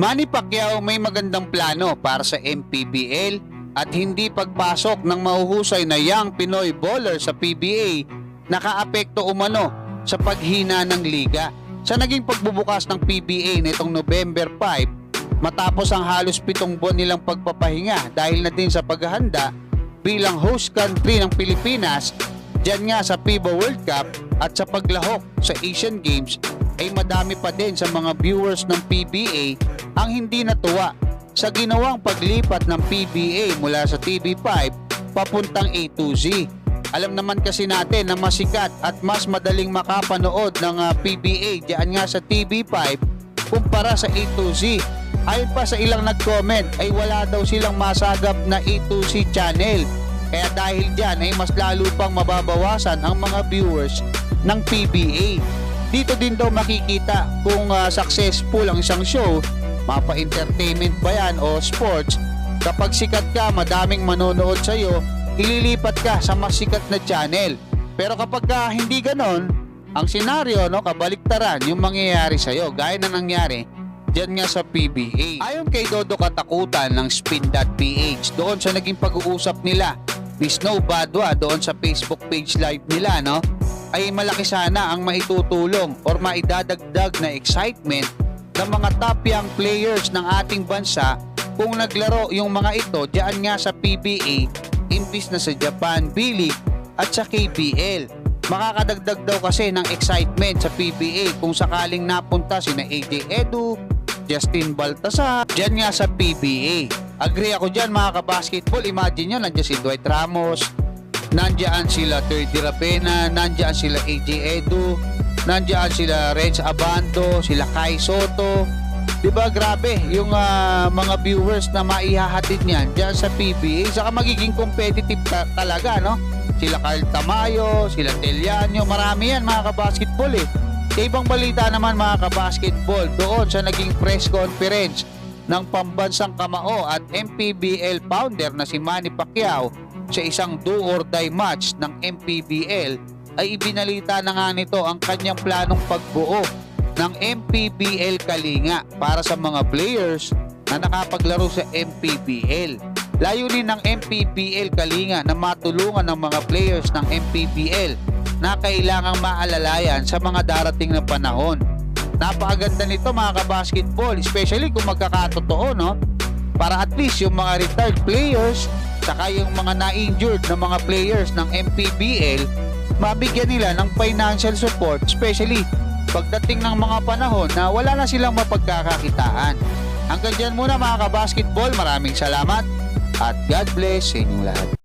Manny Pacquiao may magandang plano para sa MPBL at hindi pagpasok ng mahuhusay na young Pinoy bowler sa PBA nakaapekto umano sa paghina ng liga. Sa naging pagbubukas ng PBA nitong November 5 matapos ang halos pitong buwan nilang pagpapahinga dahil na din sa paghahanda bilang host country ng Pilipinas dyan nga sa FIBA World Cup at sa paglahok sa Asian Games ay madami pa din sa mga viewers ng PBA ang hindi natuwa sa ginawang paglipat ng PBA mula sa TV5 papuntang A to Z. Alam naman kasi natin na masikat at mas madaling makapanood ng ah, PBA diyan nga sa TV5 kumpara sa A to Z. Ayon pa sa ilang nag-comment ay wala daw silang masagap na A to Z channel. Kaya dahil dyan ay mas lalo pang mababawasan ang mga viewers ng PBA. Dito din daw makikita kung ah, successful ang isang show, mapa-entertainment ba yan o sports. Kapag sikat ka, madaming manonood sa'yo, ililipat ka sa mas sikat na channel. Pero kapag ka hindi ganon, ang senaryo, no, kabaliktaran yung mangyayari sa'yo, gaya na nangyari dyan nga sa PBA. Ayon kay Dodo Katakutan ng Spin.ph, doon sa naging pag-uusap nila ni Snow Badwa doon sa Facebook page live nila, no, ay malaki sana ang maitutulong or maidadagdag na excitement ng mga top young players ng ating bansa kung naglaro yung mga ito diyan nga sa PBA imbis na sa Japan B-League at sa KPL. Makakadagdag daw kasi ng excitement sa PBA kung sakaling napunta sina AJ Edu, Justin Baltasar, dyan nga sa PBA. Agree ako dyan mga kabasketball. Imagine nyo, nandiyan si Dwight Ramos, nandiyan sila Terdy Rapena, nandiyan sila AJ Edu, nandiyan sila Renz Abando, sila Kai Soto. 'Di ba grabe yung ah, mga viewers na maihahatid niyan diyan sa PBA saka magiging competitive ta- talaga no. Sila Carl Tamayo, sila Teliano, marami yan mga kabasketball eh. Sa ibang balita naman mga kabasketball, doon sa naging press conference ng pambansang kamao at MPBL founder na si Manny Pacquiao sa isang do or die match ng MPBL ay ibinalita na nga nito ang kanyang planong pagbuo ng MPBL Kalinga para sa mga players na nakapaglaro sa MPBL. Layunin ng MPBL Kalinga na matulungan ng mga players ng MPBL na kailangang maalalayan sa mga darating na panahon. Napakaganda nito mga kabasketball, especially kung magkakatotoo, no? Para at least yung mga retired players, saka yung mga na-injured na mga players ng MPBL, mabigyan nila ng financial support, especially pagdating ng mga panahon na wala na silang mapagkakakitaan. Hanggang dyan muna mga kabasketball, maraming salamat at God bless sa inyong lahat.